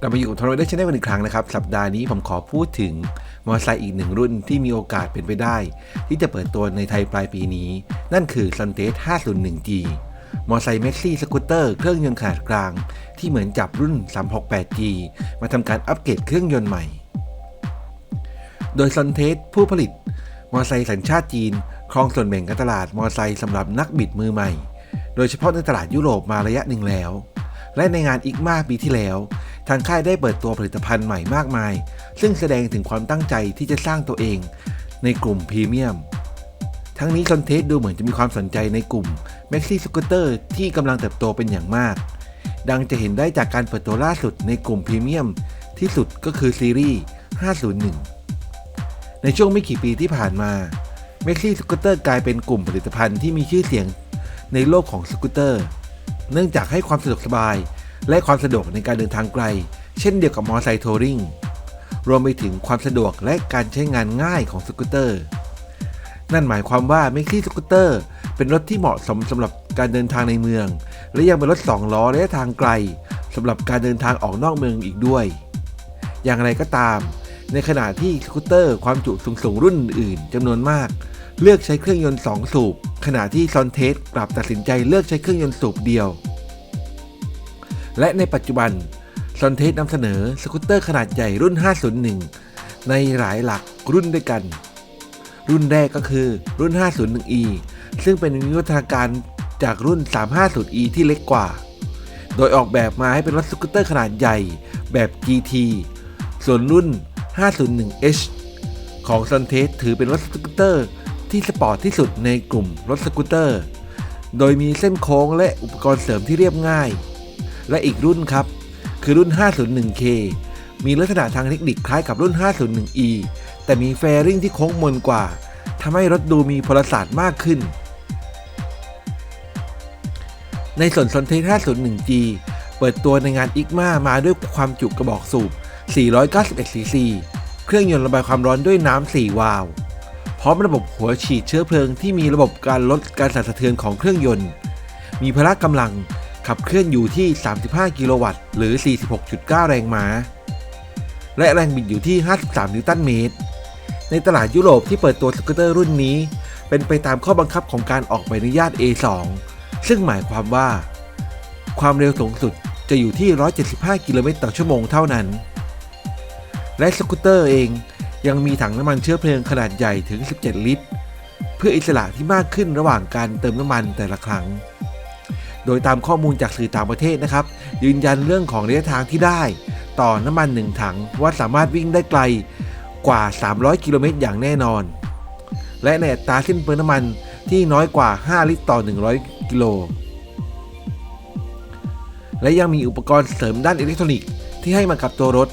กลับมาอยู่กับทอร์เดอร์ชแนลกันอีกครั้งนะครับ สัปดาห์นี้ผมขอพูดถึงมอเตอร์ไซค์อีกหนึ่งรุ่นที่มีโอกาสเป็นไปได้ ที่จะเปิดตัวในไทยปลายปีนี้ นั่นคือ s u n t e 501G มอเตอร์ไซค์เมสซี่สกูตเตอร์เครื่องยนต์ขนาดกลาง ที่เหมือนจับรุ่น 368G มาทำการอัปเกรดเครื่องยนต์ใหม่ โดย s u n t e ผู้ผลิต มอเตอร์ไซค์สัญชาติจีน ครองส่วนแบ่งการตลาดมอเตอร์ไซค์สำหรับนักบิดมือใหม่ โดยเฉพาะในตลาดยุโรปมาระยะหนึ่งแล้ว และในงานอีกมาปีที่แล้ว ทางค่ายได้เปิดตัวผลิตภัณฑ์ใหม่มากมาย ซึ่งแสดงถึงความตั้งใจที่จะสร้างตัวเอง ในกลุ่มพรีเมียม ทั้งนี้คอนเทสดูเหมือนจะมีความสนใจในกลุ่ม m a x ซี่สกูตเตอร์ที่กำลังเติบโตเป็นอย่างมาก ดังจะเห็นได้จากการเปิดตัวล่าสุดในกลุ่มพรีเมียมที่สุดก็คือซีรีส์ 501 ในช่วงไม่กี่ปีที่ผ่านมา m a x ซี่สกูตเตอร์กลายเป็นกลุ่มผลิตภัณฑ์ที่มีชื่อเสียงในโลกของสกูตเตอร์ เนื่องจากให้ความสะดวกสบาย และความสะดวกในการเดินทางไกล เช่นเดียวกับมอเตอร์ไซค์ทัวริงรวมไปถึงความสะดวกและการใช้งานง่ายของสกูตเตอร์ นั่นหมายความว่า m a x ซี่สกูตเตอร์ เป็นรถที่เหมาะสมสำหรับการเดินทางในเมือง และยังเป็นรถ 2 ล้อระยะทางไกลสำหรับการเดินทางออกนอกเมืองอีกด้วย อย่างไรก็ตาม ในขณะที่สกูตเตอร์ ความจุสูงๆรุ่นอื่นจำนวนมาก เลือกใช้เครื่องยนต์ 2 สูบ ขณะที่ซอนเทสกลับตัดสินใจเลือกใช้เครื่องยนต์สูบเดียว และในปัจจุบันซอนเทสนำเสนอสกูตเตอร์ขนาดใหญ่รุ่น 501 ในหลายหลักรุ่นด้วยกัน รุ่นแรกก็คือรุ่น 501e ซึ่งเป็นวิวัฒนาการจากรุ่น 350e ที่เล็กกว่า โดยออกแบบมาให้เป็นรถสกูตเตอร์ขนาดใหญ่แบบ GT ส่วนรุ่น 501h ของ s u n t e s ถือเป็นรถสกูตเตอร์ ที่สปอร์ตที่สุดในกลุ่มรถสกูตเตอร์ โดยมีเส้นโค้งและอุปกรณ์เสริมที่เรียบง่าย และอีกรุ่นครับ คือรุ่น 501k มีลักษณะทางเทคนิคคล้ายกับรุ่น 501e แต่มีแฟริ่งที่โค้งมนกว่าทำให้รถดูมีพลศาสตร์มากขึ้น ในส่วน s o n t e 501g เปิดตัวในงานอิกมามาด้วยความจุกระบอกสูบ 491 cc เครื่องยนต์ระบายความร้อนด้วยน้ำ 4 วาล์ว ร้อมระบบหัวฉีดเชื้อเพลิงที่มีระบบการลดการสั่นสะเทือนของเครื่องยนต์ มีพละกำลังขับเคลื่อนอยู่ที่ 35 กิโลวัตต์ หรือ 46.9 แรงม้า และแรงบิดอยู่ที่ 53 นิวตันเมตร ในตลาดยุโรปที่เปิดตัวสกูตเตอร์รุ่นนี้ เป็นไปตามข้อบังคับของการออกใบอนุญาต A2 ซึ่งหมายความว่า ความเร็วสูงสุดจะอยู่ที่ 175 กิโลเมตรต่อชั่วโมงเท่านั้น และสกูตเตอร์เอง ยังมีถังน้ำมันเชื้อเพลิงขนาดใหญ่ถึง 17 ลิตร เพื่ออิสระที่มากขึ้นระหว่างการเติมน้ำมันแต่ละครั้ง โดยตามข้อมูลจากสื่อต่างประเทศนะครับ ยืนยันเรื่องของระยะทางที่ได้ ต่อน้ำมัน 1 ถังว่าสามารถวิ่งได้ไกลกว่า 300 กิโลเมตรอย่างแน่นอน และในอัตราสิ้นเปลืองน้ำมันที่น้อยกว่า 5 ลิตรต่อ 100 กิโล และยังมีอุปกรณ์เสริมด้านอิเล็กทรอนิกส์ที่ให้มากับตัวรถ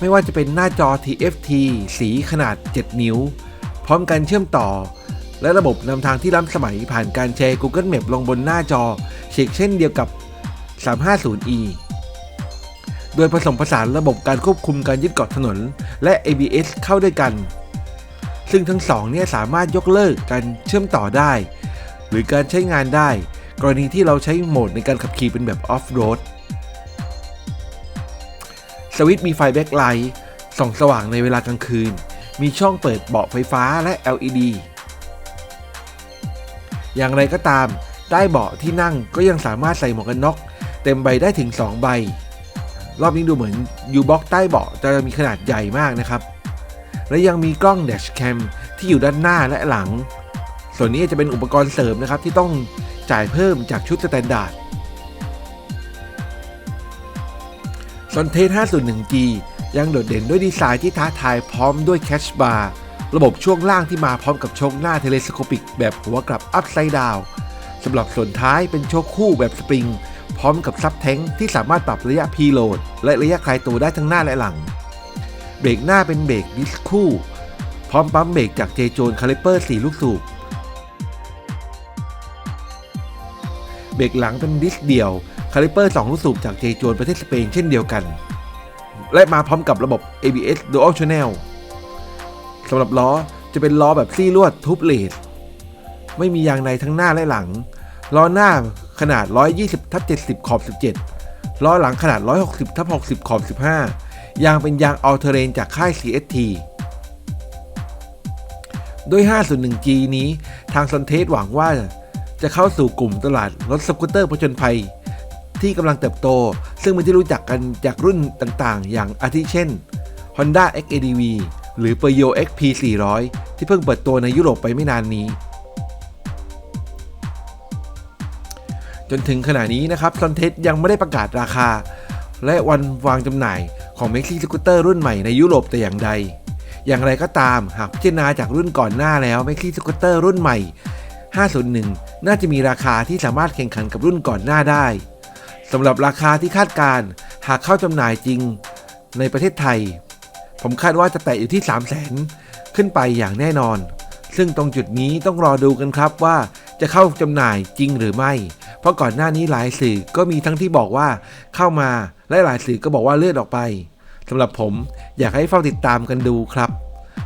ไม่ว่าจะเป็นหน้าจอ TFT สีขนาด 7 นิ้ว พร้อมการเชื่อมต่อ และระบบนำทางที่ล้ำสมัยผ่านการแชร์ Google Map ลงบนหน้าจอเชกเช่นเดียวกับ 350e โดยผสมผสานระบบการควบคุมการยึดเกาะถนน และ ABS เข้าด้วยกัน ซึ่งทั้งสองเนี่ยสามารถยกเลิกการเชื่อมต่อได้ หรือการใช้งานได้ กรณีที่เราใช้โหมดในการขับขี่เป็นแบบออฟโรด สวิตช์มีไฟแบ็คไลท์ส่องสว่างในเวลากลางคืน มีช่องเปิดเบาะไฟฟ้าและ LED อย่างไรก็ตามใต้เบาะที่นั่งก็ยังสามารถใส่หมวกกันน็อกเต็มใบได้ถึง 2 ใบ รอบนี้ดูเหมือนยูบ็อกใต้เบาะจะมีขนาดใหญ่มากนะครับ และยังมีกล้องแดชแคมที่อยู่ด้านหน้าและหลัง ส่วนนี้จะเป็นอุปกรณ์เสริมนะครับที่ต้องจ่ายเพิ่มจากชุดสแตนดาร์ด ซอนเทส 501G ยังโดดเด่นด้วยดีไซน์ที่ท้าทายพร้อมด้วยแคชบาร์ระบบช่วงล่างที่มาพร้อมกับโชคหน้าเทเลสโคปิก แบบหัวกลับอัพไซด์ดาวสำหรับส่วนท้ายเป็นโชคคู่แบบสปริง พร้อมกับซับแท้งที่สามารถปรับระยะพีโหลด และระยะคลายตัวได้ทั้งหน้าและหลัง เบรกหน้าเป็นเบรกดิสคู่ พร้อมปั๊มเบรกจากเจโจนคาลิเปอร์ 4 ลูกสูบ เบรกหลังเป็นดิสเดี่ยว คาลิเปอร์ 2 ลูกสูบจากเจโจนประเทศสเปนเช่นเดียวกัน และมาพร้อมกับระบบ ABS Dual Channel สำหรับล้อจะเป็นล้อแบบซี่ลวดทูบเลสไม่มียางในทั้งหน้าและหลัง ล้อหน้าขนาด 120ทับ70 ขอบ 17 ล้อหลังขนาด 160ทับ60 ขอบ 15 ยางเป็นยางอ l เทเรนจากค่าย CST ด้วย 5.1G นี้ ทางซันเทสหวังว่า จะเข้าสู่กลุ่มตลาดรถสกูตเตอร์ผจญภัย ที่กำลังเติบโต ซึ่งเป็นที่รู้จักกันจากรุ่นต่างๆ อย่างอาทิเช่น Honda XADV หรือ p e r y o XP 400 ที่เพิ่งเปิดตัวในยุโรปไปไม่นานนี้ จนถึงขณะนี้นะครับซันเทสยังไม่ได้ประกาศราคา และวันวางจำหน่ายของ Maxi Scooter รุ่นใหม่ในยุโรปแต่อย่างใด อย่างไรก็ตามหากพิจารณาจากรุ่นก่อนหน้าแล้ว Maxi Scooter รุ่นใหม่ 501 น่าจะมีราคาที่สามารถแข่งขันกับรุ่นก่อนหน้าได้สำหรับราคาที่คาดการหากเข้าจำหน่ายจริงในประเทศไทย ผมคาดว่าจะแตะอยู่ที่ 3 0 0 0 0 0ขึ้นไปอย่างแน่นอน ซึ่งตรงจุดนี้ต้องรอดูกันครับว่าจะเข้าจำหน่ายจริงหรือไม่ เพราะก่อนหน้านี้หลายสื่อก็มีทั้งที่บอกว่าเข้ามาและหลายสื่อก็บอกว่าเลื่อนออกไปสำหรับผมอยากให้เฝ้าติดตามกันดูครับ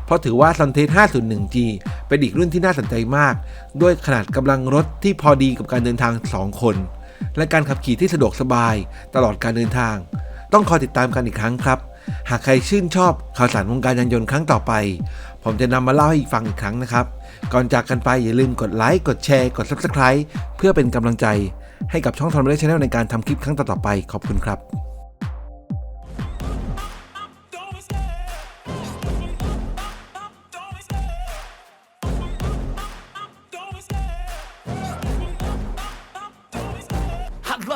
เพราะถือว่า s u n t e 501G เป็นอีกรุ่นที่น่าสนใจมาก ด้วยขนาดกำลังรถที่พอดีกับการเดินทาง 2 คน และการขับขี่ที่สะดวกสบายตลอดการเดินทาง ต้องคอยติดตามกันอีกครั้งครับ หากใครชื่นชอบข่าวสารวงการยานยนต์ครั้งต่อไป ผมจะนำมาเล่าให้อีกฟังอีกครั้งนะครับ ก่อนจากกันไปอย่าลืมกดไลค์กดแชร์กด Subscribe เพื่อเป็นกำลังใจ ให้กับช่องทอมเล็กชแนลในการทำคลิปครั้งต่อๆไปขอบคุณครับ